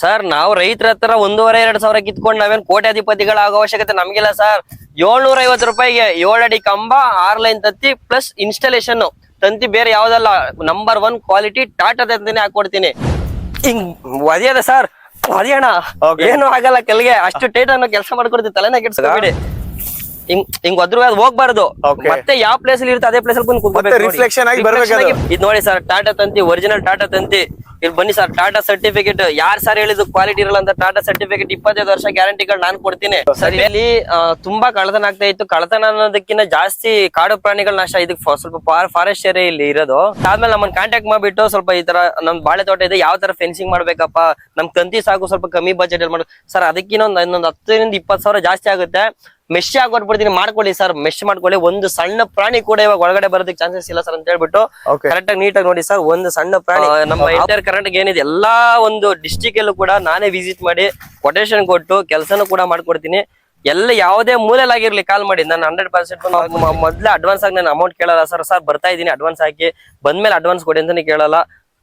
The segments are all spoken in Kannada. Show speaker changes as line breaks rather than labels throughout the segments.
ಸರ್ ನಾವು ರೈತರ ಹತ್ರ ಒಂದೂವರೆ ಎರಡ್ ಸಾವಿರ ಕಿತ್ಕೊಂಡು ನಾವೇನ್ ಕೋಟ್ಯಾಧಿಪತಿಗಳ ಆಗೋ ಅವಶ್ಯಕತೆ ನಮ್ಗಿಲ್ಲ ಸರ್ ಏಳ್ನೂರ ಐವತ್ತು ರೂಪಾಯಿಗೆ ಏಳಡಿ ಕಂಬ ಆರ್ ಲೈನ್ ತತ್ತಿ ಪ್ಲಸ್ ಇನ್ಸ್ಟಾಲೇಷನ್ ತಂತಿ ಬೇರೆ ಯಾವ್ದಲ್ಲ. ನಂಬರ್ ಒನ್ ಕ್ವಾಲಿಟಿ ಟಾಟಾ ತಂತಿನೇ ಹಾಕೊಡ್ತೀನಿ ಹಿಂಗ್ ಒದಿಯದ ಸರ್ ಒದಿಯೋಣ. ಏನು ಆಗಲ್ಲ ಕೆಲ್ಗೆ. ಅಷ್ಟು ಟೈಟ್ ಅನ್ನೋ ಕೆಲಸ ಮಾಡ್ಕೊಡ್ತೀವಿ ತಲೆನ ಕೆಡ್ಸ್ಕೊಬೇಡಿ. ಹಿಂಗ್ ಹಿಂಗ್ ಅದು ಹೋಗ್ಬಾರ್ದು. ಮತ್ತೆ ಯಾವ ಪ್ಲೇಸ್ ಅಲ್ಲಿ ಇರುತ್ತೆ ಅದೇ ಪ್ಲೇಸ್ ಅಲ್ಲಿ ಬಂದು
ಮತ್ತೆ reflection ಆಗಿ ಬರ್ಬೇಕು
ಇದು ನೋಡಿ ಸರ್ ಟಾಟಾ ತಂತಿ ಒರಿಜಿನಲ್ ಟಾಟಾ ತಂತಿ. ಇಲ್ಲಿ ಬನ್ನಿ ಸರ್ ಟಾಟಾ ಸರ್ಟಿಫಿಕೇಟ್ ಯಾರ್ ಸರ್ ಹೇಳಿದ್ರು ಕ್ವಾಲಿಟಿ ಇರಲ್ಲ ಅಂತ ಟಾಟಾ ಸರ್ಟಿಫಿಕೇಟ್ ಇಪ್ಪತ್ತೈದು ವರ್ಷ ಗ್ಯಾರಂಟಿಗಳು ನಾನು ಕೊಡ್ತೀನಿ. ಸರ್ ಇಲ್ಲಿ ತುಂಬಾ ಕಳ್ಳತನ ಆಗ್ತಾ ಇತ್ತು. ಕಳ್ಳತನ ಅನ್ನೋದಕ್ಕಿಂತ ಜಾಸ್ತಿ ಕಾಡು ಪ್ರಾಣಿಗಳ ನಾಶ. ಇದಕ್ಕೆ ಸ್ವಲ್ಪ ಫಾರೆಸ್ಟ್ ಏರಿಯಾ ಇಲ್ಲಿ ಇರೋದು. ಆದ್ಮೇಲೆ ನಮ್ಮನ್ನ ಕಾಂಟ್ಯಾಕ್ಟ್ ಮಾಡ್ಬಿಟ್ಟು ಸ್ವಲ್ಪ ಈ ತರ ನಮ್ ಬಾಳೆ ತೋಟ ಇದೆ ಯಾವ ತರ ಫೆನ್ಸಿಂಗ್ ಮಾಡ್ಬೇಕಪ್ಪ? ನಮ್ ತಂತಿ ಸಾಕು ಸ್ವಲ್ಪ ಕಮ್ಮಿ ಬಜೆಟ್ ಅಲ್ಲಿ ಮಾಡು ಸರ್ ಅದಕ್ಕಿಂತ ಒಂದ್ ಇನ್ನೊಂದು ಹತ್ತರಿಂದ ಇಪ್ಪತ್ತು ಸಾವಿರ ಜಾಸ್ತಿ ಆಗುತ್ತೆ. ಮೆಶ್ ಹಾಕೊಟ್ಬಿಡ್ತೀನಿ ಮಾಡ್ಕೊಳ್ಳಿ ಸರ್ ಮೆಶ್ ಮಾಡ್ಕೊಳ್ಳಿ. ಒಂದು ಸಣ್ಣ ಪ್ರಾಣಿ ಕೂಡ ಇವಾಗ ಒಳಗಡೆ ಬರೋದಕ್ಕೆ ಚಾನ್ಸಸ್ ಇಲ್ಲ ಸರ್ ಅಂತ ಹೇಳ್ಬಿಟ್ಟು. ಕರೆಕ್ಟ್ ಆಗಿ ನೀಟಾಗಿ ನೋಡಿ ಸರ್ ಒಂದು ಸಣ್ಣ ಪ್ರಾಣಿ. ನಮ್ಮ ಇಂಟರ್ ಕರ್ನಾಟಕ ಏನಿದೆ ಎಲ್ಲಾ ಒಂದು ಡಿಸ್ಟಿಕ್ ಅಲ್ಲೂ ಕೂಡ ನಾನೇ ವಿಸಿಟ್ ಮಾಡಿ ಕೊಟೇಶನ್ ಕೊಟ್ಟು ಕೆಲಸನೂ ಕೂಡ ಮಾಡ್ಕೊಡ್ತೀನಿ. ಎಲ್ಲ ಯಾವುದೇ ಮೂಲೆಲಾಗಿರ್ಲಿ ಕಾಲ್ ಮಾಡಿ. ನಾನು ಹಂಡ್ರೆಡ್ ಪರ್ಸೆಂಟ್ ಮೊದ್ಲೇ ಅಡ್ವಾನ್ಸ್ ಆಗಿ ನಾನು ಅಮೌಂಟ್ ಕೇಳಲ್ಲ ಸರ್ ಸರ್ ಬರ್ತಾ ಇದೀನಿ ಅಡ್ವಾನ್ಸ್ ಹಾಕಿ ಬಂದ್ಮೇಲೆ ಅಡ್ವಾನ್ಸ್ ಕೊಡಿ ಅಂತಾನೆ ಕೇಳಲ್ಲ.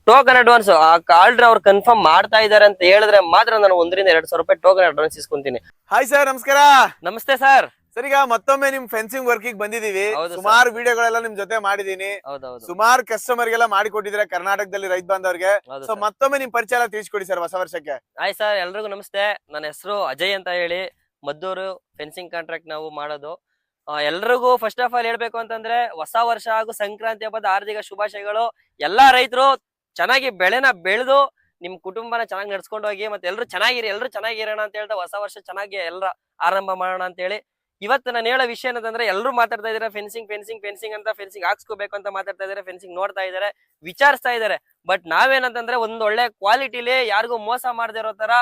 ಟೋಕನ್ ಅಡ್ವಾನ್ಸ್ ಆ ಕಾರ್ಡ್ ಅವ್ರು ಕನ್ಫರ್ಮ್ ಮಾಡ್ತಾ ಇದಾರೆ ಅಂತ ಹೇಳಿದ್ರೆ ಮಾತ್ರ ನಾನು ಒಂದರಿಂದ ಎರಡ್ ಸಾವಿರ ರೂಪಾಯಿ ಟೋಕನ್ ಅಡ್ವಾನ್ಸ್ ಇಸ್ಕೊಂತೀನಿ.
ಹಾಯ್ ಸರ್ ನಮಸ್ಕಾರ.
ನಮಸ್ತೆ ಸರ್
ಸರಿಗ ಈಗ ಮತ್ತೊಮ್ಮೆ ನಿಮ್ ಫೆನ್ಸಿಂಗ್ ವರ್ಕಿಗೆ ಬಂದಿದೀವಿ
ಹೌದು sir.
ಸುಮಾರು ವಿಡಿಯೋಗಳೆಲ್ಲ ನಿಮ್ ಜೊತೆ ಮಾಡಿದೀನಿ
ಹೌದೌದು.
ಸುಮಾರು ಕಸ್ಟಮರ್ ಗೆಲ್ಲ ಮಾಡಿಕೊಟ್ಟಿದ್ರೆ ಕರ್ನಾಟಕದಲ್ಲಿ ರೈತ ಬಾಂಧವರಿಗೆ.
ಹೌದು
ಸೊ ಮತ್ತೊಮ್ಮೆ ನಿಮ್ ಪರಿಚಯ ಎಲ್ಲ ತಿಳಿಸ್ಕೊಡಿ ಸರ್ ಹೊಸ ವರ್ಷಕ್ಕೆ.
ಹಾಯ್ ಸರ್ ಎಲ್ರಿಗೂ ನಮಸ್ತೆ. ನನ್ನ ಹೆಸರು ಅಜಯ್ ಅಂತ ಹೇಳಿ. ಮದ್ದೂರು ಫೆನ್ಸಿಂಗ್ ಕಾಂಟ್ರಾಕ್ಟ್ ನಾವು ಮಾಡೋದು. ಆ, ಎಲ್ರಿಗೂ ಫಸ್ಟ್ ಆಫ್ ಆಲ್ ಹೇಳ್ಬೇಕು ಅಂತಂದ್ರೆ ಹೊಸ ವರ್ಷ ಹಾಗೂ ಸಂಕ್ರಾಂತಿ ಹಬ್ಬದ ಹಾರ್ದಿಕ ಶುಭಾಶಯಗಳು. ಎಲ್ಲಾ ರೈತರು ಚೆನ್ನಾಗಿ ಬೆಳೆನ ಬೆಳೆದು ನಿಮ್ ಕುಟುಂಬನ ಚೆನ್ನಾಗಿ ನಡ್ಸ್ಕೊಂಡು ಹೋಗಿ, ಮತ್ತೆ ಎಲ್ರು ಚೆನ್ನಾಗಿರಿ, ಎಲ್ರು ಚೆನ್ನಾಗಿರೋಣ ಅಂತ ಹೇಳ್ತಾ ಹೊಸ ವರ್ಷ ಚೆನ್ನಾಗಿ ಎಲ್ಲರ ಆರಂಭ ಮಾಡೋಣ ಅಂತ ಹೇಳಿ. ಇವತ್ತು ನಾನು ಹೇಳೋ ವಿಷಯ ಏನಂತಂದ್ರೆ ಎಲ್ಲರೂ ಮಾತಾಡ್ತಾ ಇದಾರೆ ಫೆನ್ಸಿಂಗ್ ಫೆನ್ಸಿಂಗ್ ಫೆನ್ಸಿಂಗ್ ಅಂತ ಫೆನ್ಸಿಂಗ್ ಹಾಕ್ಸ್ಕೋಬೇಕು ಅಂತ ಮಾತಾಡ್ತಾ ಇದಾರೆ ಫೆನ್ಸಿಂಗ್ ನೋಡ್ತಾ ಇದಾರೆ, ವಿಚಾರಿಸ್ತಾ ಇದಾರೆ. ಬಟ್ ನಾವೇನಂತಂದ್ರೆ ಒಂದ್ ಒಳ್ಳೆ ಕ್ವಾಲಿಟಿಲಿ ಯಾರಿಗೂ ಮೋಸ ಮಾಡದೇ ಇರೋ ತರ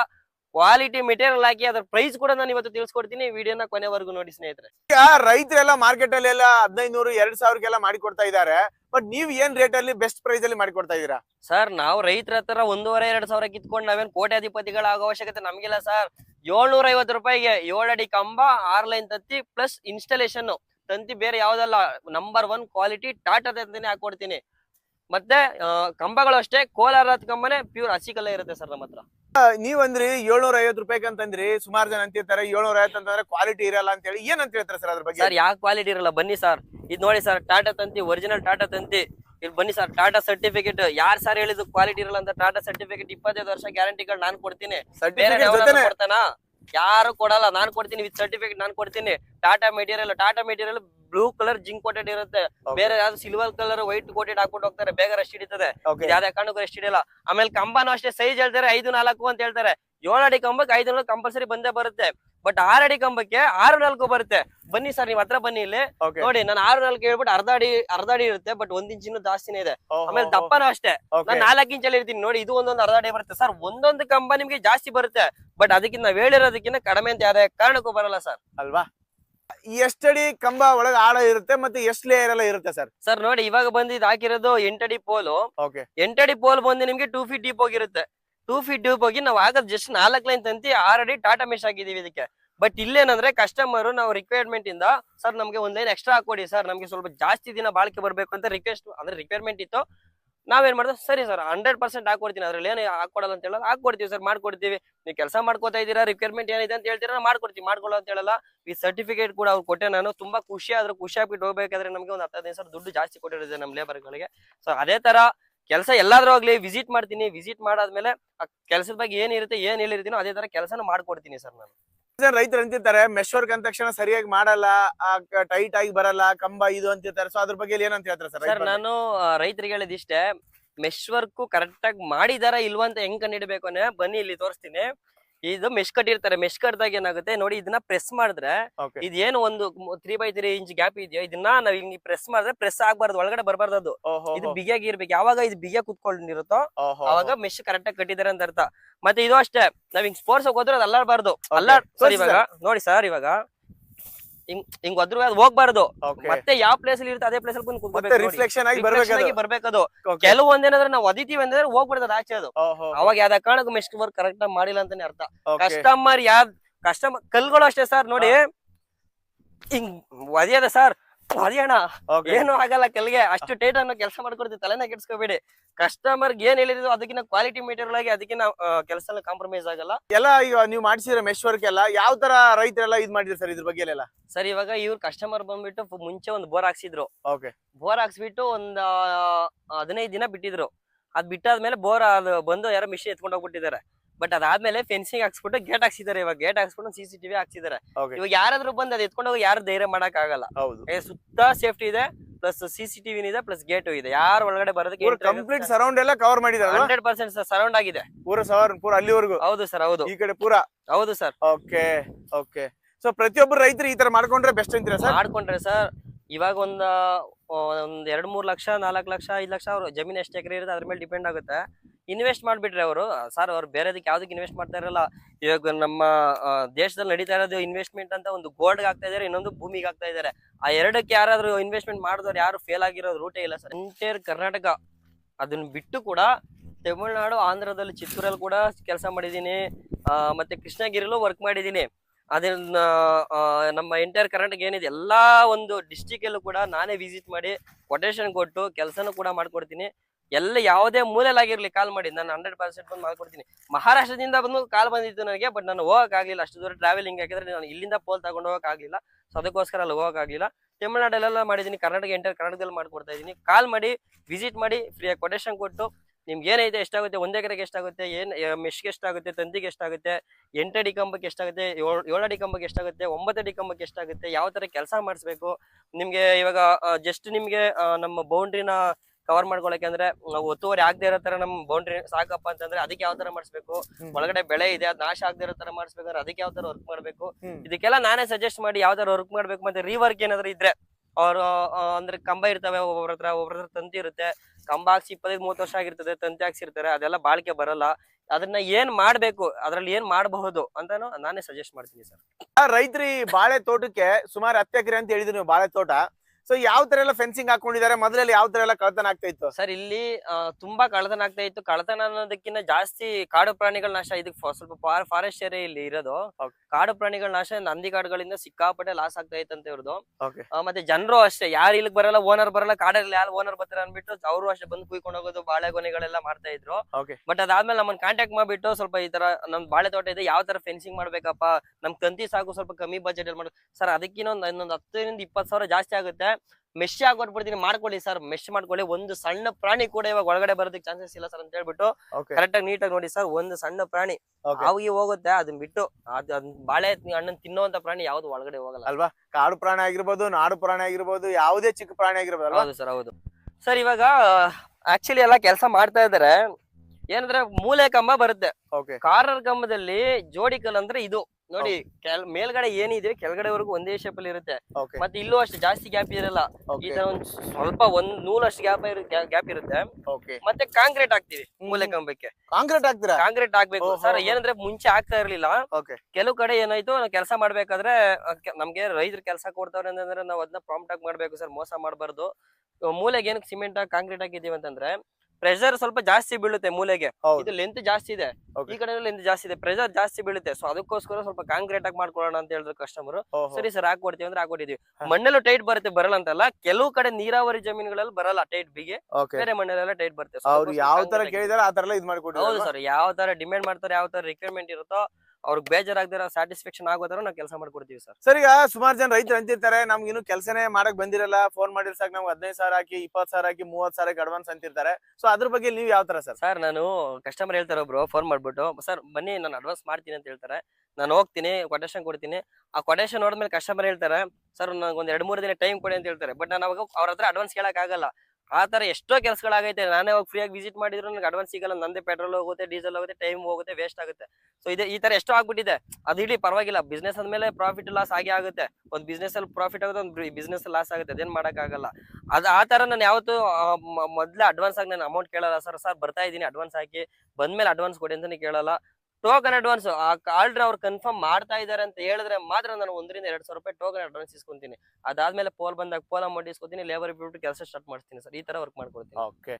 ಕ್ವಾಲಿಟಿ ಮೆಟೀರಿಯಲ್ ಹಾಕಿ ಅದ್ರ ಪ್ರೈಸ್ ಕೂಡ ನಾನು ಇವತ್ತು ತಿಳಿಸ್ಕೊಡ್ತೀನಿ. ವಿಡಿಯೋನ ಕೊನೆವರೆಗೂ ನೋಡಿ ಸ್ನೇಹಿತರೆ.
ಈಗ ರೈತರೆಲ್ಲ ಮಾರ್ಕೆಟ್ ಅಲ್ಲಿ ಎಲ್ಲ ಹದಿನೈದು ನೂರು ಎರಡ್ ಸಾವಿರಕ್ಕೆಲ್ಲ ಮಾಡಿಕೊಡ್ತಾ ಇದಾರೆ ಬಟ್ ನೀವ್ ಏನ್ ರೇಟ್ ಅಲ್ಲಿ ಬೆಸ್ಟ್ ಪ್ರೈಸ್ ಅಲ್ಲಿ ಮಾಡಿಕೊಡ್ತಾ ಇದೀರಾ
ಸರ್ ನಾವು ರೈತರ ಹತ್ರ ಒಂದೂವರೆ, ಎರಡ್ ಸಾವಿರ ಕಿತ್ಕೊಂಡು ನಾವೇನ್ ಕೋಟ್ಯಾಧಿಪತಿಗಳ ಆಗೋ ಅವಶ್ಯಕತೆ ನಮ್ಗಿಲ್ಲ ಸರ್ ಏಳ್ನೂರ ಐವತ್ತು ರೂಪಾಯಿಗೆ ಏಳಡಿ ಕಂಬ, ಆರ್ ಲೈನ್ ತತ್ತಿ ಪ್ಲಸ್ ಇನ್ಸ್ಟಾಲೇಷನ್ ತಂತಿ ಬೇರೆ ಯಾವ್ದಲ್ಲ ನಂಬರ್ ಒನ್ ಕ್ವಾಲಿಟಿ ಟಾಟಾ ತಂತಿನೇ ಹಾಕೊಡ್ತೀನಿ ಮತ್ತೆ ಕಂಬಗಳು ಅಷ್ಟೇ ಕೋಲಾರ ಕಂಬನೇ ಪ್ಯೂರ್ ಹಸಿ ಕಲ್ಲ ಇರುತ್ತೆ ಸರ್ ನಮ್ಮ ಹತ್ರ
ನೀವ್ ಅಂದ್ರಿ ಏಳ್ನೂರ ಐವತ್ತು ರೂಪಾಯಿ ಅಂತಂದ್ರಿ ಸುಮಾರು ಜನ ಅಂತಿರ್ತಾರೆ ಏಳ್ನೂರ ಐವತ್ತು ಅಂತಂದ್ರೆ ಕ್ವಾಲಿಟಿ ಇರಲ್ಲ ಅಂತ ಹೇಳಿ ಏನಂತ ಹೇಳ್ತಾರೆ ಸರ್ ಅದ್ರ ಬಗ್ಗೆ?
ಸರ್ ಯಾವ ಕ್ವಾಲಿಟಿ ಇರಲ್ಲ ಬನ್ನಿ ಸರ್. ಇದು ನೋಡಿ ಸರ್ ಟಾಟಾ ತಂತಿ ಒರಿಜಿನಲ್ ಟಾಟಾ ತಂತಿ. ಇಲ್ಲಿ ಬನ್ನಿ ಸರ್ ಟಾಟಾ ಸರ್ಟಿಫಿಕೇಟ್ ಯಾರ್ ಸರ್ ಹೇಳಿದ್ರು ಕ್ವಾಲಿಟಿ ಇರಲ್ಲ ಅಂತ ಟಾಟಾ ಸರ್ಟಿಫಿಕೇಟ್ ಇಪ್ಪತ್ತೈದು ವರ್ಷ ಗ್ಯಾರಂಟಿಗಳು ನಾನು ಕೊಡ್ತೀನಿ. ಕೊಡ್ತಾನ? ಯಾರು ಕೊಡಲ್ಲ ನಾನು ಕೊಡ್ತೀನಿ ವಿತ್ ಸರ್ಟಿಫಿಕೇಟ್ ನಾನು ಕೊಡ್ತೀನಿ. Tata material Tata material blue colour zinc coated ಇರುತ್ತೆ. ಬೇರೆ ಯಾವ್ದು ಸಿಲ್ವರ್ ಕಲರ್ ವೈಟ್ ಕೋಟೆಡ್ ಹಾಕೊಂಡು ಹೋಗ್ತಾರೆ. ಬೇಗ ರಶ್ ಹಿಡಿತದೆ. ಯಾವ್ದೇ ಕಾರಣಕ್ಕೂ ರಶ್ ಹಿಡಿಯಲ್ಲ. ಆಮೇಲೆ ಕಂಬನೂ ಅಷ್ಟೇ ಸೈಜ್ ಹೇಳ್ತಾರೆ ಐದು ನಾಲ್ಕು ಅಂತ ಹೇಳ್ತಾರೆ. ಏಳು ಅಡಿ ಕಂಬಕ್ಕೆ ಐದು ನಾಲ್ಕು ಕಂಪಲ್ಸರಿ ಬಂದೇ ಬರುತ್ತೆ. ಬಟ್ ಆರ್ ಅಡಿ ಕಂಬಕ್ಕೆ ಆರು ನಾಲ್ಕು ಬರುತ್ತೆ. ಬನ್ನಿ ಸರ್ ನೀವ್ ಹತ್ರ ಬನ್ನಿ ಇಲ್ಲಿ. ನೋಡಿ ನಾನು ಆರು ನಾಲ್ಕು ಹೇಳ್ಬಿಟ್ಟು ಅರ್ಧ ಅಡಿ ಅರ್ಧ ಅಡಿ ಇರುತ್ತೆ ಬಟ್ ಒಂದ್ ಇಂಚಿನ ಜಾಸ್ತಿನೇ ಇದೆ. ಆಮೇಲೆ ದಪ್ಪನ ಅಷ್ಟೇ. ನಾನು ನಾಲ್ಕು ಇಂಚಲ್ಲಿ ಇರ್ತೀನಿ. ನೋಡಿ ಇದು ಒಂದೊಂದು ಅರ್ಧ ಅಡಿ ಬರುತ್ತೆ. ಸರ್ ಒಂದೊಂದು ಕಂಬ ನಿಮ್ಗೆ ಜಾಸ್ತಿ ಬರುತ್ತೆ. ಬಟ್ ಅದಕ್ಕಿಂತ ಹೇಳಿರೋದಕ್ಕಿಂತ ಕಡಿಮೆ ಅಂತ ಯಾವ್ದೇ ಕಾರಣಕ್ಕೂ ಬರಲ್ಲ ಸರ್
ಅಲ್ವಾ? ಎಷ್ಟಡಿ ಕಂಬ ಒಳಗೆ ಆಳ ಇರುತ್ತೆ ಮತ್ತೆ ಎಷ್ಟು ಲೇಯರ್ ಎಲ್ಲ ಇರುತ್ತೆ ಸರ್?
ಸರ್ ನೋಡಿ ಇವಾಗ ಬಂದು ಇದು ಹಾಕಿರೋದು ಎಂಟಡಿ ಪೋಲು.
ಓಕೆ.
ಎಂಟಡಿ ಪೋಲ್ ಬಂದು ನಿಮ್ಗೆ ಟೂ ಫೀಟ್ ಡೀಪ್ ಹೋಗಿರುತ್ತೆ. ಟೂ ಫೀಟ್ ಡೀಪ್ ಹೋಗಿ ನಾವು ಆಗದ್ ಜಸ್ಟ್ ನಾಲ್ಕು ಲೈನ್ ತಂತಿ ಆರಡಿ ಟಾಟಾ ಮಿಶ್ ಹಾಕಿದೀವಿ ಇದಕ್ಕೆ. ಬಟ್ ಇಲ್ಲೇನಂದ್ರೆ ಕಸ್ಟಮರ್ ನಾವು ರಿಕ್ವೈರ್ಮೆಂಟ್ ಇಂದ ಸರ್ ನಮ್ಗೆ ಒಂದ್ ಲೈನ್ ಎಕ್ಸ್ಟ್ರಾ ಹಾಕೊಡಿ ಸರ್ ನಮ್ಗೆ ಸ್ವಲ್ಪ ಜಾಸ್ತಿ ದಿನ ಬಾಳಿಕೆ ಬರ್ಬೇಕು ಅಂತ ರಿಕ್ವೆಸ್ಟ್ ಅಂದ್ರೆ ರಿಕ್ವೈರ್ಮೆಂಟ್ ಇತ್ತು. ನಾವೇನ್ ಮಾಡಿದ್ವಿ ಸರಿ ಸರ್ ಹಂಡ್ರೆಡ್ ಪರ್ಸೆಂಟ್ ಹಾಕೊಡ್ತೀನಿ, ಅದ್ರಲ್ಲಿ ಏನು ಹಾಕೊಡಲ್ಲ ಅಂತ ಹೇಳಲ್ಲ, ಹಾಕೊಡ್ತೀವಿ ಸರ್, ಮಾಡ್ಕೊಡ್ತೀವಿ. ನೀವು ಕೆಲಸ ಮಾಡ್ಕೋತಾ ಇದ್ದೀರಾ ರಿಕ್ವೈರ್ಮೆಂಟ್ ಏನಿದೆ ಅಂತ ಹೇಳ್ತೀರಾ ಮಾಡ್ಕೊಡ್ತೀವಿ ಮಾಡ್ಕೊಳ್ಳೋ ಅಂತ ಹೇಳಲ್ಲ. ಈ ಸರ್ಟಿಫಿಕೇಟ್ ಕೂಡ ಅವ್ರು ಕೊಟ್ಟೆ ನಾನು, ತುಂಬಾ ಖುಷಿ ಆದ್ರೆ ಖುಷಿ ಆಗ್ಬಿಟ್ಟು ಹೋಗ್ಬೇಕಾದ್ರೆ ನಮಗೆ ಒಂದು ಹತ್ತೈದು ಸರ್ ದುಡ್ಡು ಜಾಸ್ತಿ ಕೊಟ್ಟಿರುತ್ತೆ ನಮ್ಮ ಲೇಬರ್ಗಳಿಗೆ ಸೊ ಅದೇ ತರ ಕೆಲಸ ಎಲ್ಲಾದ್ರೂ ಆಗ್ಲಿ ವಿಸಿಟ್ ಮಾಡ್ತೀನಿ ವಿಸಿಟ್ ಮಾಡಾದ್ಮೇಲೆ ಆ ಕೆಲಸದ ಬಗ್ಗೆ ಏನಿರುತ್ತೆ, ಏನ್ ಹೇಳಿರ್ತೀನೋ ಅದೇ ತರ ಕೆಲಸನ ಮಾಡ್ಕೊಡ್ತೀನಿ ಸರ್ ನಾನು.
ಜನ ರೈತರು ಅಂತಿರ್ತಾರೆ ಮೆಶ್ ವರ್ಕ್ ಅಂದ ತಕ್ಷಣ ಸರಿಯಾಗಿ ಮಾಡಲ್ಲ ಟೈಟ್ ಆಗಿ ಬರಲ್ಲ ಕಂಬ ಇದು ಅಂತಿರ್ತಾರೆ. ಸೊ ಅದ್ರ ಬಗ್ಗೆ ಏನಂತ ಹೇಳ್ತಾರೆ ಸರ್
ಸರ್ ನಾನು ರೈತರಿಗೆ ಹೇಳಿದಿಷ್ಟೇ ಮೆಶ್ ವರ್ಕ್ ಕರೆಕ್ಟ್ ಆಗಿ ಮಾಡಿದಾರ ಇಲ್ವಾ ಅಂತ ಹೆಂಗ್ ಕಂಡಿಡ್ಬೇಕು ಅನ್ನ ಬನ್ನಿ ಇಲ್ಲಿ ತೋರಿಸ್ತೀನಿ. ಇದು ಮೆಶ್ ಕಟ್ಟಿರ್ತಾರೆ. ಮೆಶ್ ಕಟ್ಟಿದಾಗ ಏನಾಗುತ್ತೆ? ನೋಡಿ ಇದನ್ನ ಪ್ರೆಸ್ ಮಾಡಿದ್ರೆ
ಇದು
ಇದೇನು ಒಂದು three by three inch gap ಇದೆಯೋ ಇದನ್ನ ನಾವ್ ಹಿಂಗ್ ಪ್ರೆಸ್ ಮಾಡಿದ್ರೆ ಪ್ರೆಸ್ ಆಗ್ಬಾರ್ದು ಒಳಗಡೆ ಬರ್ಬಾರ್ದು ಅದು. ಇದು ಬಿಗಿಯಾಗಿ ಇರ್ಬೇಕು. ಯಾವಾಗ ಇದು ಬಿಗಿಯಾಗಿ ಕುತ್ಕೊಂಡಿರುತ್ತೋ ಅವಾಗ ಮೆಶ್ ಕರೆಕ್ಟ್ ಆಗಿ ಕಟ್ಟಿದಾರೆ ಅಂತ ಅರ್ಥ. ಮತ್ತೆ ಇದು ಅಷ್ಟೇ. ನಾವ್ ಹಿಂಗ್ ಸ್ಪೋರ್ಟ್ಸ್ ಹೋದ್ರೆ ಅದು ಅಲ್ಲಾಡ್ಬಾರ್ದು ಅಲ್ಲಾಡ್ ಸರ್ ಇವಾಗ ನೋಡಿ ಸರ್ ಇವಾಗ ಹಿಂಗ್ ಹಿಂಗ್ ಒದ್ರ ಹೋಗ್ಬಾರ್ದು.
ಓಕೆ
ಮತ್ತೆ ಯಾವ ಪ್ಲೇಸ್ ಅಲ್ಲಿ ಇರುತ್ತೆ ಅದೇ ಪ್ಲೇಸ್ ಅಲ್ಲಿ ಬಂದು
ಮತ್ತೆ
ಕುತ್ಕೋಬೇಕು
ರಿಫ್ಲೆಕ್ಷನ್ ಆಗಿ ಬರ್ಬೇಕಾಗಿ
ಬರ್ಬೇಕದು. ಕೆಲವೊಂದೇನಾದ್ರೆ ನಾವು ಒದಿತೀವಿ ಅಂದ್ರೆ ಹೋಗ್ಬಿಡ್ತದ ಆಚೆ ಅದು. ಅವಾಗ ಯಾವ್ದ ಕಾರಣಕ್ಕೂ ಮೆಸ್ಟ್ ವರ್ಕ್ ಕರೆಕ್ಟ್ ಆಗಿ ಮಾಡಿಲ್ಲ ಅಂತಾನೆ ಅರ್ಥ. ಕಸ್ಟಮರ್ ಯಾವ್ ಕಸ್ಟಮರ್ ಕಲ್ಗಳು ಅಷ್ಟೇ ಸರ್ ನೋಡಿ. ಹಿಂಗ್ ಒದಿಯದ ಸರ್ ಅದೇ ಅಣ್ಣ. ಏನು ಆಗಲ್ಲ ಕೆಲ್ಗೆ. ಅಷ್ಟು ಟೈಟ್ ಅನ್ನೋ ಕೆಲಸ ಮಾಡ್ಕೊಡ್ತೀವಿ ತಲೆನ ಕೆಡ್ಸ್ಕೋಬೇಡಿ ಕಸ್ಟಮರ್ ಏನ್ ಹೇಳಿದ್ರು ಅದಕ್ಕಿಂತ ಕ್ವಾಲಿಟಿ ಮೆಟೀರಿಯಲ್ ಆಗಿ ಅದಕ್ಕಿಂತ ಕೆಲಸ ಕಾಂಪ್ರಮೈಸ್ ಆಗಲ್ಲ.
ಎಲ್ಲ ಈಗ ನೀವು ಮಾಡಿಸಿರೋ ಮೆಶ್ ವರ್ಕ್ ಎಲ್ಲ ಯಾವ ತರ ರೈತರೆಲ್ಲ ಇದ್ ಮಾಡಿದ್ರು ಸರ್ ಇದ್ರ ಬಗ್ಗೆ ಎಲ್ಲ
ಸರ್ ಇವಾಗ ಇವ್ರು ಕಸ್ಟಮರ್ ಬಂದ್ಬಿಟ್ಟು ಮುಂಚೆ ಒಂದು ಬೋರ್ ಹಾಕ್ಸಿದ್ರು.
ಓಕೆ
ಬೋರ್ ಹಾಕ್ಸ್ಬಿಟ್ಟು ಒಂದ್ ಹದಿನೈದು ದಿನ ಬಿಟ್ಟಿದ್ರು. ಅದ್ ಬಿಟ್ಟಾದ್ಮೇಲೆ ಬೋರ್ ಅದು ಬಂದು ಯಾರೋ ಮಿಷಿನ್ ಎತ್ಕೊಂಡು ಹೋಗ್ಬಿಟ್ಟಿದ್ದಾರೆ. ಬಟ್ ಅದಾದ್ಮೇಲೆ ಫೆನ್ಸಿಂಗ್ ಹಾಕ್ಸ್ಬಿಟ್ಟು ಗೇಟ್ ಹಾಕ್ಸಿದ್ದಾರೆ ಇವಾಗ ಗೇಟ್ ಹಾಕ್ಸ್ಬಿಟ್ಟು ಸಿ ಸಿ ಟಿವಿ ಹಾಕ್ಸಿದ್ದಾರೆ ಇವಾಗ ಯಾರಾದ್ರೂ ಬಂದ್ ಅದ್ ಎತ್ಕೊಂಡು ಹೋಗಿ ಯಾರು ಧೈರ್ಯ ಮಾಡಕ್ ಆಗಲ್ಲ
ಹೌದು
ಸುತ್ತ ಸೇಫ್ಟಿ ಇದೆ ಪ್ಲಸ್ ಸಿ ಸಿ ಟಿವಿ ಇದೆ ಪ್ಲಸ್ ಗೇಟ್ ಇದೆ. ಯಾರು ಒಳಗಡೆ ಬರೋದಕ್ಕೆ
ಕಂಪ್ಲೀಟ್ ಸರೌಂಡ್ ಎಲ್ಲ ಕವರ್ ಮಾಡಿದ್ದಾರೆ
ಹಂಡ್ರೆಡ್ ಪರ್ಸೆಂಟ್ ಸರೌಂಡ್ ಆಗಿದೆ.
ಪೂರ ಸವರ್ ಪೂರ ಅಲ್ಲಿವರೆಗೂ?
ಹೌದು ಸರ್ ಹೌದು.
ಈ ಕಡೆ ಪೂರ?
ಹೌದು ಸರ್.
ಓಕೆ ಓಕೆ ಸೊ ಪ್ರತಿಯೊಬ್ಬರು ರೈತರು ಈ ತರ ಮಾಡ್ಕೊಂಡ್ರೆ ಬೆಸ್ಟ್ ಅಂತೀರಾ ಸರ್?
ಮಾಡ್ಕೊಂಡ್ರೆ ಸರ್ ಇವಾಗ ಒಂದ್ ಒಂದ್ ಎರಡ್ ಮೂರ್ ಲಕ್ಷ ನಾಲ್ಕ್ ಲಕ್ಷ ಐದ್ ಲಕ್ಷ ಅವ್ರ ಜಮೀನ್ ಎಷ್ಟು ಎಕರೆ ಇರುತ್ತೆ ಅದ್ರ ಮೇಲೆ ಡಿಪೆಂಡ್ ಆಗುತ್ತೆ. ಇನ್ವೆಸ್ಟ್ ಮಾಡಿಬಿಟ್ರೆ ಅವರು. ಸರ್ ಅವ್ರು ಬೇರೆದಕ್ಕೆ ಯಾವ್ದಕ್ಕೆ ಇನ್ವೆಸ್ಟ್ ಮಾಡ್ತಾ ಇರಲ್ಲ. ಇವಾಗ ನಮ್ಮ ದೇಶದಲ್ಲಿ ನಡೀತಾ ಇರೋದು ಇನ್ವೆಸ್ಟ್ಮೆಂಟ್ ಅಂತ ಒಂದು ಗೋಲ್ಡ್ಗೆ ಆಗ್ತಾ ಇದಾರೆ ಇನ್ನೊಂದು ಭೂಮಿಗೆ ಆಗ್ತಾ ಇದಾರೆ ಆ ಎರಡಕ್ಕೆ ಯಾರಾದ್ರೂ ಇನ್ವೆಸ್ಟ್ಮೆಂಟ್ ಮಾಡಿದವ್ರು ಯಾರು ಫೇಲ್ ಆಗಿರೋ ರೂಟೇ ಇಲ್ಲ ಸರ್. ಎಂಟೇರ್ ಕರ್ನಾಟಕ ಅದನ್ನ ಬಿಟ್ಟು ಕೂಡ ತಮಿಳ್ನಾಡು, ಆಂಧ್ರದಲ್ಲಿ ಚಿತ್ತೂರಲ್ಲಿ ಕೂಡ ಕೆಲಸ ಮಾಡಿದ್ದೀನಿ. ಮತ್ತೆ ಕೃಷ್ಣಗಿರಿಲೂ ವರ್ಕ್ ಮಾಡಿದ್ದೀನಿ. ಅದನ್ನ ನಮ್ಮ ಎಂಟೈರ್ ಕರ್ನಾಟಕ ಏನಿದೆ, ಎಲ್ಲ ಒಂದು ಡಿಸ್ಟಿಕ್ ಅಲ್ಲೂ ಕೂಡ ನಾನೇ ವಿಸಿಟ್ ಮಾಡಿ ಕೊಟೇಶನ್ ಕೊಟ್ಟು ಕೆಲಸನೂ ಕೂಡ ಮಾಡ್ಕೊಡ್ತೀನಿ. ಎಲ್ಲ ಯಾವುದೇ ಮೂಲೆಲಾಗಿರ್ಲಿ ಕಾಲ್ ಮಾಡಿ. ನಾನು ಹಂಡ್ರೆಡ್ ಪರ್ಸೆಂಟ್ ಬಂದು ಮಾಡ್ಕೊಡ್ತೀನಿ ಮಹಾರಾಷ್ಟ್ರದಿಂದ ಬಂದು ಕಾಲ್ ಬಂದಿತ್ತು ನನಗೆ ಬಟ್ ನಾನು ಹೋಗಕ್ ಆಗ್ಲಿಲ್ಲ. ಅಷ್ಟು ದೂರ ಟ್ರಾವೆಲಿಂಗ್ ಹಾಕಿದ್ರೆ ನಾನು ಇಲ್ಲಿಂದ ಪೋಲ್ ತಗೊಂಡು ಹೋಗಕ್ಕೆ ಆಗಲಿಲ್ಲ. ಸೊ ಅದಕ್ಕೋಸ್ಕರ ಅಲ್ಲಿ ಹೋಗಕ್ ಆಗ್ಲಿಲ್ಲ. ತಮಿಳ್ನಾಡಲ್ಲೆಲ್ಲ ಮಾಡಿದ್ದೀನಿ ಕರ್ನಾಟಕ ಎಂಟರ್ ಕರ್ನಾಟಕದಲ್ಲಿ ಮಾಡ್ಕೊಡ್ತಾ ಇದ್ದೀನಿ ಕಾಲ್ ಮಾಡಿ ವಿಸಿಟ್ ಮಾಡಿ ಫ್ರೀಯಾಗಿ ಕೊಟೇಶನ್ ಕೊಟ್ಟು, ನಿಮ್ಗೆ ಏನೈತೆ ಎಷ್ಟಾಗುತ್ತೆ ಒಂದೇ ಎಕರೆಗೆ ಎಷ್ಟಾಗುತ್ತೆ ಏನು ಮೆಶ್ಗೆ ಎಷ್ಟಾಗುತ್ತೆ ತಂತಿಗೆ ಎಷ್ಟಾಗುತ್ತೆ ಎಂಟಡಿ ಕಂಬಕ್ಕೆ ಎಷ್ಟಾಗುತ್ತೆ ಏಳು ಏಳಡಿ ಕಂಬಕ್ಕೆ ಎಷ್ಟಾಗುತ್ತೆ ಒಂಬತ್ತಡಿ ಕಂಬಕ್ಕೆ ಎಷ್ಟಾಗುತ್ತೆ ಯಾವ ಥರ ಕೆಲಸ ಮಾಡಿಸ್ಬೇಕು, ನಿಮಗೆ ಇವಾಗ ಜಸ್ಟ್ ನಿಮಗೆ ನಮ್ಮ ಬೌಂಡ್ರಿನ ಕವರ್ ಮಾಡ್ಕೊಳಕ್ಕೆ ಅಂದ್ರೆ ನಾವು ಒತ್ತುವರಿ ಆಗದೆ ಇರೋ ತರ ನಮ್ ಬೌಂಡ್ರಿ ಸಾಕಪ್ಪ ಅಂತಂದ್ರೆ ಅದಕ್ಕೆ ಯಾವ ತರ ಮಾಡಿಸ್ಬೇಕು. ಒಳಗಡೆ ಬೆಳೆ ಇದೆ ಅದ್ ನಾಶ ಆಗದೆ ಇರೋ ತರ ಮಾಡಿಸ್ಬೇಕಂದ್ರೆ ಅದಕ್ಕೆ ಯಾವ ತರ ವರ್ಕ್ ಮಾಡ್ಬೇಕು. ಇದಕ್ಕೆಲ್ಲ ನಾನೇ ಸಜೆಸ್ಟ್ ಮಾಡಿ ಯಾವ ತರ ವರ್ಕ್ ಮಾಡ್ಬೇಕು ಮತ್ತೆ ರೀವರ್ಕ್ ಏನಾದ್ರು ಇದ್ರೆ ಅವ್ರು ಅಂದ್ರೆ ಕಂಬ ಇರ್ತವೆ ಒಬ್ಬೊಬ್ರ ಹತ್ರ ಒಬ್ಬರ ಹತ್ರ ತಂತಿ ಇರುತ್ತೆ ಕಂಬ ಹಾಕ್ಸಿ ಇಪ್ಪತ್ತೈದು ಮೂವತ್ತು ವರ್ಷ ಆಗಿರ್ತದೆ ತಂತಿ ಹಾಕ್ಸಿರ್ತಾರೆ ಅದೆಲ್ಲ ಬಾಳಿಕೆ ಬರಲ್ಲ. ಅದನ್ನ ಏನ್ ಮಾಡ್ಬೇಕು ಅದ್ರಲ್ಲಿ ಏನ್ ಮಾಡಬಹುದು ಅಂತಾನು ನಾನೇ ಸಜೆಸ್ಟ್ ಮಾಡ್ತೀನಿ ಸರ್.
ರೈತರಿ ಈ ಬಾಳೆ ತೋಟಕ್ಕೆ ಸುಮಾರು ಹತ್ತು ಎಕರೆ ಅಂತ ಹೇಳಿದ್ರಿ ನೀವು ಬಾಳೆ ತೋಟ ಸೊ ಯಾವ ತರ ಎಲ್ಲ ಫೆನ್ಸಿಂಗ್ ಹಾಕೊಂಡಿದ್ದಾರೆ? ಮೊದಲಲ್ಲಿ ಯಾವ ತರ ಎಲ್ಲ ಕಳ್ಳತನ ಆಗ್ತಾ ಇತ್ತು?
ಸರ್ ಇಲ್ಲಿ ಆ, ತುಂಬಾ ಕಳ್ಳತನ ಆಗ್ತಾ ಇತ್ತು. ಕಳ್ಳತನ ಅನ್ನೋದಕ್ಕಿಂತ ಜಾಸ್ತಿ ಕಾಡು ಪ್ರಾಣಿಗಳ ನಾಶ ಇದಕ್ಕೆ ಫ- ಸ್ವಲ್ಪ ಫಾರೆಸ್ಟ್ ಏರಿಯಾ ಇಲ್ಲಿ ಇರೋದು.
Okay.
ಕಾಡು ಪ್ರಾಣಿಗಳ ನಾಶ ನಂದಿ ಕಾಡುಗಳಿಂದ ಸಿಕ್ಕಾಪಟ್ಟೆ ಲಾಸ್ ಆಗ್ತಾ ಇತ್ತಂತ ಇವ್ರದ್ದು ಆ, ಮತ್ತೆ ಜನರು ಅಷ್ಟೇ. ಯಾರು ಇಲ್ಲಿ ಬರಲ್ಲ ಓನರ್ ಬರಲ್ಲ ಕಾಡಲ್ಲಿ ಯಾರು ಓನರ್ ಬರ್ತಾರೆ ಅನ್ಬಿಟ್ಟು ಅವರು ಅಷ್ಟೇ ಬಂದು ಕುಯ್ಕೊಂಡು ಹೋಗೋದು ಬಾಳೆಗೊನೆಗಳೆಲ್ಲ ಮಾಡ್ತಾ ಇದ್ರು. ಬಟ್ ಅದಾದ್ಮೇಲೆ ನಮ್ಮನ್ನ ಕಾಂಟ್ಯಾಕ್ಟ್ ಮಾಡ್ಬಿಟ್ಟು ಸ್ವಲ್ಪ ಈ ತರ ನಮ್ ಬಾಳೆ ತೋಟ ಇದೆ ಯಾವ ತರ ಫೆನ್ಸಿಂಗ್ ಮಾಡ್ಬೇಕಪ್ಪ? ನಮ್ ತಂತಿ ಸಾಕು ಸ್ವಲ್ಪ ಕಮ್ಮಿ ಬಜೆಟ್ ಅಲ್ಲಿ ಮಾಡೋದು ಸರ್ ಅದಕ್ಕಿನ್ನೊಂದು ಇನ್ನೊಂದ್ ಹತ್ತರಿಂದ ಇಪ್ಪತ್ತು ಸಾವಿರ ಜಾಸ್ತಿ ಆಗುತ್ತೆ. ಮೆಶ್ ಹಾಕೊಟ್ಬಿಡ್ತೀನಿ ಮಾಡ್ಕೊಳ್ಳಿ ಸರ್ ಮೆಶ್ ಮಾಡ್ಕೊಳ್ಳಿ. ಒಂದು ಸಣ್ಣ ಪ್ರಾಣಿ ಕೂಡ ಇವಾಗ ಒಳಗಡೆ ಬರೋದಕ್ಕೆ ಚಾನ್ಸಸ್ ಇಲ್ಲ ಸರ್ ಅಂತ ಹೇಳ್ಬಿಟ್ಟು ಕರೆಕ್ಟ್ ಆಗಿ ನೀಟಾಗಿ ನೋಡಿ ಸರ್ ಒಂದು ಸಣ್ಣ ಪ್ರಾಣಿ ಹಾವಿಗೆ ಹೋಗುತ್ತೆ. ಅದನ್ನ ಬಿಟ್ಟು ಅದ್ ಬಾಳೆ ಹಣ್ಣನ್ ತಿನ್ನುವಂತ ಪ್ರಾಣಿ ಯಾವ್ದು ಒಳಗಡೆ ಹೋಗಲ್ಲ.
ಅಲ್ವಾ? ಕಾಡು ಪ್ರಾಣಿ ಆಗಿರ್ಬೋದು ನಾಡು ಪ್ರಾಣಿ ಆಗಿರ್ಬೋದು ಯಾವುದೇ ಚಿಕ್ಕ ಪ್ರಾಣಿ ಆಗಿರ್ಬೋದು ಅಲ್ವಾ?
ಹೌದು ಸರ್ ಹೌದು. ಸರ್ ಇವಾಗ ಆಕ್ಚುಲಿ ಎಲ್ಲ ಕೆಲಸ ಮಾಡ್ತಾ ಇದಾರೆ. ಏನಂದ್ರೆ ಮೂಲೆ ಕಂಬ ಬರುತ್ತೆ.
ಓಕೆ
ಕಾರ್ನರ್ ಕಂಬದಲ್ಲಿ ಜೋಡಿ ಕಲ್ ಅಂದ್ರೆ ಇದು. ನೋಡಿ ಕೆಲ್ ಮೇಲ್ಗಡೆ ಏನಿದೆ ಕೆಳಗಡೆವರೆಗೂ ಒಂದೇ ಶೇಪ್ ಅಲ್ಲಿ ಇರುತ್ತೆ. ಮತ್ತೆ ಇಲ್ಲೂ ಅಷ್ಟು ಜಾಸ್ತಿ ಗ್ಯಾಪ್ ಇರಲ್ಲ. ಈ ತರ ಒಂದ್ ಸ್ವಲ್ಪ ಒಂದ್ ನೂಲಷ್ಟು ಗ್ಯಾಪ್ ಗ್ಯಾಪ್ ಇರುತ್ತೆ. ಮತ್ತೆ ಕಾಂಕ್ರೀಟ್ ಹಾಕ್ತಿವಿ ಮೂಲೆ ಕಂಬಕ್ಕೆ.
ಕಾಂಕ್ರೀಟ್ ಹಾಕ್ತೀರಾ?
ಕಾಂಕ್ರೀಟ್ ಹಾಕ್ಬೇಕು. ಸರ್ ಏನಂದ್ರೆ ಮುಂಚೆ ಆಗ್ತಾ ಇರ್ಲಿಲ್ಲ. ಕೆಲವು ಕಡೆ ಏನಾಯ್ತು ಕೆಲಸ ಮಾಡ್ಬೇಕಾದ್ರೆ ನಮ್ಗೆ ರೈತರು ಕೆಲಸ ಕೊಡ್ತಾವ್ರೆ ಅಂತಂದ್ರೆ ನಾವ್ ಅದನ್ನ ಪ್ರಾಂಪ್ಟ್ ಆಗಿ ಮಾಡ್ಬೇಕು ಸರ್. ಮೋಸ ಮಾಡಬಾರ್ದು. ಮೂಲೆಗೆ ಏನಕ್ಕೆ ಸಿಮೆಂಟ್ ಕಾಂಕ್ರೀಟ್ ಹಾಕಿದೀವಿ ಅಂತಂದ್ರೆ ಪ್ರೆಷರ್ ಸ್ವಲ್ಪ ಜಾಸ್ತಿ ಬೀಳುತ್ತೆ ಮೂಲೆಗೆ. ಇದು ಲೆಂತ್ ಜಾಸ್ತಿ ಇದೆ. ಈ ಕಡೆ ಲೆಂತ್ ಜಾಸ್ತಿ ಇದೆ. ಪ್ರೆಷರ್ ಜಾಸ್ತಿ ಬೀಳುತ್ತೆ. ಸೊ ಅದಕ್ಕೋಸ್ಕರ ಸ್ವಲ್ಪ ಕಾಂಕ್ರೀಟ್ ಆಗಿ ಮಾಡ್ಕೊಳ್ಳೋಣ ಅಂತ ಹೇಳಿದ್ರು ಕಸ್ಟಮರ್ ಸರಿ ಸರ್ ಹಾಕೊಡ್ತೀವಿ ಅಂದ್ರೆ ಹಾಕೊಟ್ಟಿದ್ವಿ. ಮಣ್ಣಲ್ಲೂ ಟೈಟ್ ಬರುತ್ತೆ ಬರಲ್ಲ ಅಂತಲ್ಲ ಕೆಲವು ಕಡೆ ನೀರಾವರಿ ಜಮೀನುಗಳಲ್ಲಿ ಬರಲ್ಲ ಟೈಟ್ ಬಿಗೆ ಬೇರೆ ಮಣ್ಣಲ್ಲೆಲ್ಲ ಟೈಟ್ ಬರುತ್ತೆ.
ಯಾವ ತರ ಕೇಳಿದಾರೆ ಆ ತರ ಇದು ಇದ್
ಹೌದು ಸರ್ ಯಾವ ತರ ಡಿಮ್ಯಾಂಡ್ ಮಾಡ್ತಾರೆ ಯಾವ ತರ ರಿಕ್ವೈರ್ಮೆಂಟ್ ಇರುತ್ತೋ ಅವ್ರಿಗೆ ಬೇಜಾರಾಗದಿರ ಸ್ಯಾಟಿಸ್ಫ್ಯಾಕ್ಷನ್ ಆಗೋ ತರ ನಾವು ಕೆಲಸ ಮಾಡ್ಕೊಡ್ತೀವಿ ಸರ್.
ಸರ್ ಈಗ ಸುಮಾರು ಜನ ರೈತರು ಅಂತಿರ್ತಾರೆ ನಮ್ಗೆ ಇನ್ನು ಕೆಲಸನೇ ಮಾಡಕ್ ಬಂದಿರಲ್ಲ ಫೋನ್ ಮಾಡಿರ್ ಸಾಕು ನಮ್ಗೆ ಹದಿನೈದು ಸಾವಿರ ಹಾಕಿ ಇಪ್ಪತ್ತು ಸಾವಿರ ಹಾಕಿ ಮೂವತ್ ಸಾವಿರ ಅಡ್ವಾನ್ಸ್ ಅಂತಿರ್ತಾರೆ. ಸೊ ಅದ್ರ ಬಗ್ಗೆ ನೀವು ಯಾವ ತರ ಸರ್?
ಸರ್ ನಾನು ಕಸ್ಟಮರ್ ಹೇಳ್ತಾರೆ ಒಬ್ರು ಫೋನ್ ಮಾಡ್ಬಿಟ್ಟು ಸರ್ ಬನ್ನಿ ನಾನು ಅಡ್ವಾನ್ಸ್ ಮಾಡ್ತೀನಿ ಅಂತ ಹೇಳ್ತಾರೆ. ನಾನು ಹೋಗ್ತೀನಿ ಕೊಟೇಶನ್ ಕೊಡ್ತೀನಿ. ಆ ಕೊಟೇಶನ್ ನೋಡಿದ್ಮೇಲೆ ಕಸ್ಟಮರ್ ಹೇಳ್ತಾರೆ ಸರ್ ನಂಗೆ ಒಂದ್ ಎರಡು ಮೂರು ದಿನ ಟೈಮ್ ಕೊಡಿ ಅಂತ ಹೇಳ್ತಾರೆ. ಬಟ್ ನಾನು ಅವಾಗ ಅವ್ರ ಹತ್ರ ಅಡ್ವಾನ್ಸ್ ಕೇಳಕ್ ಆಗಲ್ಲ. ಆ ತರ ಎಷ್ಟೋ ಕೆಲಸಗಳಾಗೈತೆ. ನಾನೇ ಹೋಗಿ ಫ್ರೀಯಾಗಿ ವಿಸಿಟ್ ಮಾಡಿದ್ರು ನನಗೆ ಅಡ್ವಾನ್ಸ್ ಸಿಗಲ್ಲ. ನಂದೇ ಪೆಟ್ರೋಲ್ ಹೋಗುತ್ತೆ ಡೀಸೆಲ್ ಹೋಗುತ್ತೆ ಟೈಮ್ ಹೋಗುತ್ತೆ ವೇಸ್ಟ್ ಆಗುತ್ತೆ. ಸೊ ಇದೆ, ಈ ತರ ಎಷ್ಟೋ ಆಗ್ಬಿಟ್ಟಿದೆ. ಅದು ಇಡೀ ಪರವಾಗಿಲ್ಲ. ಬಿಸ್ನೆಸ್ ಅಂದ್ಮೇಲೆ ಪ್ರಾಫಿಟ್ ಲಾಸ್ ಆಗೇ ಆಗುತ್ತೆ. ಒಂದು ಬಿಸ್ನೆಸ್ ಅಲ್ಲಿ ಪ್ರಾಫಿಟ್ ಆಗುತ್ತೆ, ಒಂದು ಬಿಸ್ನೆಸ್ ಲಾಸ್ ಆಗುತ್ತೆ. ಅದೇನ್ ಆಗಲ್ಲ ಅದು ಆ ತರ ನಾನು ಯಾವತ್ತು ಮೊದಲೇ ಅಡ್ವಾನ್ಸ್ ಆಗಿ ನಾನು ಅಮೌಂಟ್ ಕೇಳಲ್ಲ. ಸರ್ ಸರ್ ಬರ್ತಾ ಇದ್ದೀನಿ ಅಡ್ವಾನ್ಸ್ ಹಾಕಿ. ಬಂದ್ಮೇಲೆ ಅಡ್ವಾನ್ಸ್ ಕೊಡಿ ಅಂತಾನೆ ಕೇಳಲ್ಲ. ಟೋಕನ್ ಅಡ್ವಾನ್ಸ್ ಆ ಆಲ್ರೆಡಿ ಅವ್ರು ಕನ್ಫರ್ಮ್ ಮಾಡ್ತಾ ಇದಾರೆ ಅಂತ ಹೇಳಿದ್ರೆ ಮಾತ್ರ ನಾನು ಒಂದರಿಂದ ಎರಡು ಸಾವಿರ ರೂಪಾಯಿ ಟೋಕನ್ ಅಡ್ವಾನ್ಸ್ ಇಸ್ಕೊಂತೀನಿ. ಅದಾದ್ಮೇಲೆ ಪೋಲ್ ಬಂದಾಗ ಪೋಲ್ ಅಮೌಂಟ್ ಇಸ್ಕೊತೀನಿ ಲೇಬರ್ ಬಿಟ್ಟು ಕೆಲಸ ಸ್ಟಾರ್ಟ್ ಮಾಡ್ತೀನಿ ಸರ್. ಈ ತರ ವರ್ಕ್ ಮಾಡ್ಕೊಡ್ತೀನಿ.
ಓಕೆ